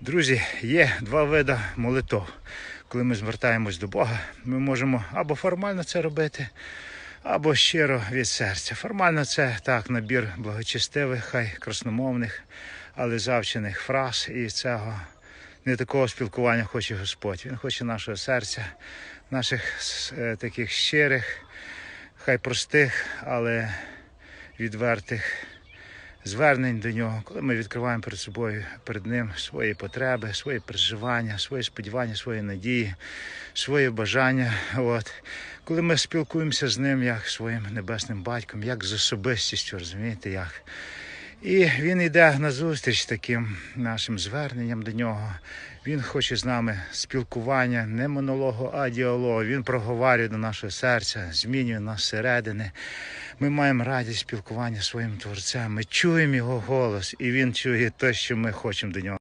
Друзі, є два види молитов. Коли ми звертаємось до Бога, ми можемо або формально це робити, або щиро від серця. Формально це так, набір благочестивих, хай красномовних, але завчених фраз. І цього не такого спілкування хоче Господь. Він хоче нашого серця, наших е, таких щирих, хай простих, але відвертих звернень до нього, коли ми відкриваємо перед собою, перед ним свої потреби, свої переживання, свої сподівання, свої надії, свої бажання. От. Коли ми спілкуємося з ним як своїм небесним батьком, як з особистістю, розумієте, як. І він йде на зустріч таким нашим зверненням до нього. Він хоче з нами спілкування, не монологу, а діалогу. Він проговорює до нашого серця, змінює нас середини. Ми маємо радість спілкування своїм творцем. Ми чуємо його голос, і він чує те, що ми хочемо до нього.